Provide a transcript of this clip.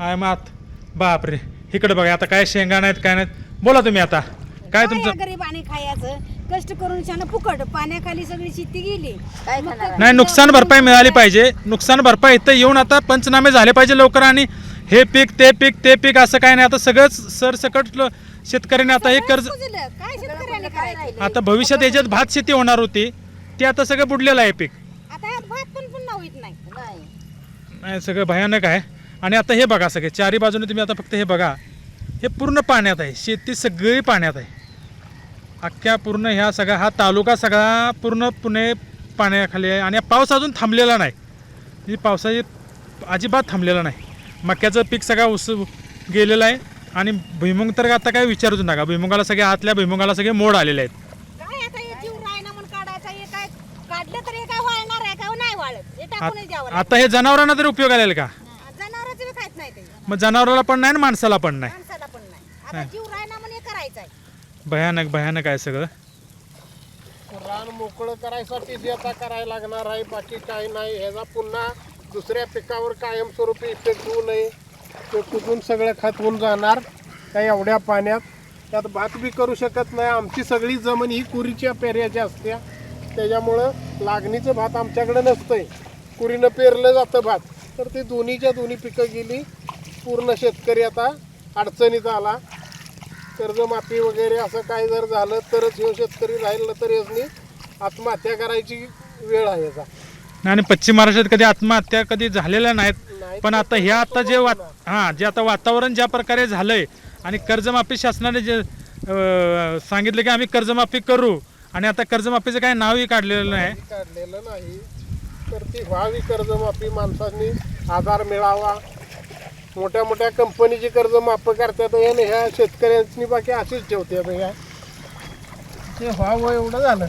हाय मात. बापरे. इकडे बघा आता काय शेंगा नाहीत काय नाहीत. बोला तुम्ही आता. काय तुमचं? गरीबाने खायचं? कष्ट करून छान फुकट. पाण्याखाली सगळी शेती गेली. काय? नाही नुकसान भरपाई मिळाली पाहिजे. नुकसान भरपाई इथं येऊन आता पंचनामे झाले पाहिजे लवकर आणि हे पीक ते पीक ते पीक असं काय नाही. आता सगळंच सरसकट ल- शेतकऱ्याने आता हे कर्ज कुजलं. काय शेतकऱ्याने करायचं आता भविष्यात याच्यात भात शेती होणार होती. ते आता सगळं बुडलेलं आहे पीक. आता भात पण पुन्हा होत नाही. नाही. नाही सगळं भयानक आहे. आणि आता हे बघा सगळे चारी बाजूने तुम्ही आता फक्त हे बघा. हे पूर्ण पाण्यात आहे शेती सगळी पाण्यात आहे. अख्ख्या पूर्ण ह्या सगळा हा तालुका सगळा पूर्ण पुणे पाण्याखाली आहे आणि हा पाऊस अजून थांबलेला नाही. ही पावसाची अजिबात थांबलेला नाही. मक्याचं पीक सगळा उस गेलेलं आहे आणि भुईमुंग तर आता काय विचारूच नका. भुईमुगाला सगळे आतल्या भुईमुगाला सगळे मोड आलेले आहेत. हे हे हे हे आता हे जनावरांना तरी उपयोग आलेला का जनावरांचं बी खायच नाही ते मग जनावराला पण नाही आणि माणसाला पण नाही. माणसाला पण नाही. आता जीव करायचं भयानक भयानक आहे सगळं. रान मोकळं करायसाठी जे आता करायला लागणार आहे बाकी काही नाही. ह्याचा पुन्हा दुसऱ्या पिकावर कायमस्वरूपी इफेक्ट होऊ नये. ते कुठून सगळं खत होऊन जाणार. त्या एवढ्या पाण्यात. त्यात भात बी करू शकत नाही. आमची सगळी जमीन ही कुरीच्या पेऱ्याची असते. त्याच्यामुळं लागणीचं भात आमच्याकडे नसतंय. कुरीनं पेरलं जातं भात. तर ते दोन्हीच्या दोन्ही पिकं गेली. पूर्ण शेतकरी आता अडचणीत आला. कर्जमाफी वगैरे असं काय जर झालं तरच ह्यो शेतकरी राहिलं तर यासनी आत्महत्या करायची वेळ आहे याचा. आणि पश्चिम महाराष्ट्रात कधी आत्महत्या कधी झालेल्या नाहीत नाही पण आता हे आता जे वात हां जे आता वातावरण ज्या प्रकारे झालंय आणि कर्जमाफी शासनाने जे अं, सांगितलं की आम्ही कर्जमाफी करू आणि आता कर्जमाफीचं काही नावही काढलेलं नाही. काढलेलं नाही. तर ती व्हावी कर्जमाफी माणसांनी आधार मिळावा मोठ्या मोठ्या कंपनीची कर्ज माफ करतात ह्या शेतकऱ्यांनी बाकी अशीच ठेवतात. ह्या ते व्हावं एवढं झालं.